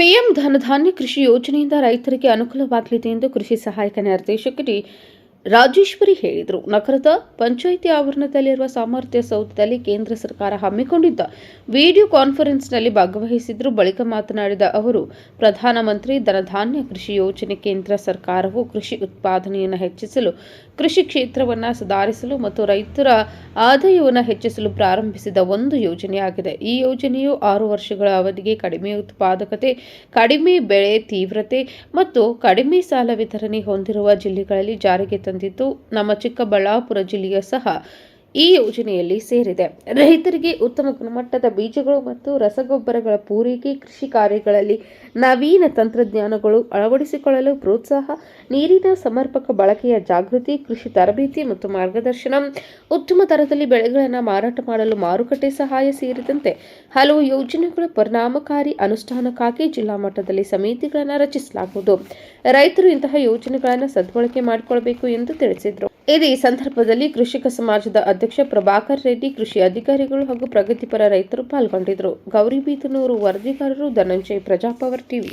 PM ಧನಧಾನ್ಯ ಕೃಷಿ ಯೋಜನೆಯಿಂದ ರೈತರಿಗೆ ಅನುಕೂಲವಾಗಲಿದೆ ಎಂದು ಕೃಷಿ ಸಹಾಯಕ ನಿರ್ದೇಶಕ ಡಿ ರಾಜೇಶ್ವರಿ ಹೇಳಿದರು. ನಗರದ ಪಂಚಾಯಿತಿ ಆವರಣದಲ್ಲಿರುವ ಸಾಮರ್ಥ್ಯ ಸೌಧದಲ್ಲಿ ಕೇಂದ್ರ ಸರ್ಕಾರ ಹಮ್ಮಿಕೊಂಡಿದ್ದ ವಿಡಿಯೋ ಕಾನ್ಫರೆನ್ಸ್ನಲ್ಲಿ ಭಾಗವಹಿಸಿದ್ರು. ಬಳಿಕ ಮಾತನಾಡಿದ ಅವರು, ಪ್ರಧಾನಮಂತ್ರಿ ಧನಧಾನ್ಯ ಕೃಷಿ ಯೋಜನೆ ಕೇಂದ್ರ ಸರ್ಕಾರವು ಕೃಷಿ ಉತ್ಪಾದನೆಯನ್ನು ಹೆಚ್ಚಿಸಲು, ಕೃಷಿ ಕ್ಷೇತ್ರವನ್ನು ಸುಧಾರಿಸಲು ಮತ್ತು ರೈತರ ಆದಾಯವನ್ನು ಹೆಚ್ಚಿಸಲು ಪ್ರಾರಂಭಿಸಿದ ಒಂದು ಯೋಜನೆಯಾಗಿದೆ. ಈ ಯೋಜನೆಯು ಆರು ವರ್ಷಗಳ ಅವಧಿಗೆ ಕಡಿಮೆ ಉತ್ಪಾದಕತೆ, ಕಡಿಮೆ ಬೆಳೆ ತೀವ್ರತೆ ಮತ್ತು ಕಡಿಮೆ ಸಾಲ ವಿತರಣೆ ಹೊಂದಿರುವ ಜಿಲ್ಲೆಗಳಲ್ಲಿ ಜಾರಿಗೆ ತಂದಿದ್ದು ನಮ್ಮ ಚಿಕ್ಕಬಳ್ಳಾಪುರ ಜಿಲ್ಲೆಯ ಸಹ ಈ ಯೋಜನೆಯಲ್ಲಿ ಸೇರಿದೆ. ರೈತರಿಗೆ ಉತ್ತಮ ಗುಣಮಟ್ಟದ ಬೀಜಗಳು ಮತ್ತು ರಸಗೊಬ್ಬರಗಳ ಪೂರೈಕೆ, ಕೃಷಿ ಕಾರ್ಯಗಳಲ್ಲಿ ನವೀನ ತಂತ್ರಜ್ಞಾನಗಳು ಅಳವಡಿಸಿಕೊಳ್ಳಲು ಪ್ರೋತ್ಸಾಹ, ನೀರಿನ ಸಮರ್ಪಕ ಬಳಕೆಯ ಜಾಗೃತಿ, ಕೃಷಿ ತರಬೇತಿ ಮತ್ತು ಮಾರ್ಗದರ್ಶನ, ಉತ್ತಮ ದರದಲ್ಲಿ ಬೆಳೆಗಳನ್ನು ಮಾರಾಟ ಮಾಡಲು ಮಾರುಕಟ್ಟೆ ಸಹಾಯ ಸೇರಿದಂತೆ ಹಲವು ಯೋಜನೆಗಳ ಪರಿಣಾಮಕಾರಿ ಅನುಷ್ಠಾನಕ್ಕಾಗಿ ಜಿಲ್ಲಾ ಮಟ್ಟದಲ್ಲಿ ಸಮಿತಿಗಳನ್ನು ರಚಿಸಲಾಗುವುದು. ರೈತರು ಇಂತಹ ಯೋಜನೆಗಳನ್ನು ಸದ್ಬಳಕೆ ಮಾಡಿಕೊಳ್ಳಬೇಕು ಎಂದು ತಿಳಿಸಿದರು. ಇದೇ ಸಂದರ್ಭದಲ್ಲಿ ಕೃಷಿಕ ಸಮಾಜದ ಅಧ್ಯಕ್ಷ ಪ್ರಭಾಕರ್ ರೆಡ್ಡಿ, ಕೃಷಿ ಅಧಿಕಾರಿಗಳು ಹಾಗೂ ಪ್ರಗತಿಪರ ರೈತರು ಪಾಲ್ಗೊಂಡಿದ್ದರು. ಗೌರಿಬೀತನೂರು ವರದಿಗಾರರು ಧನಂಜಯ್ ಪ್ರಜಾಪವರ್ ಟಿವಿ.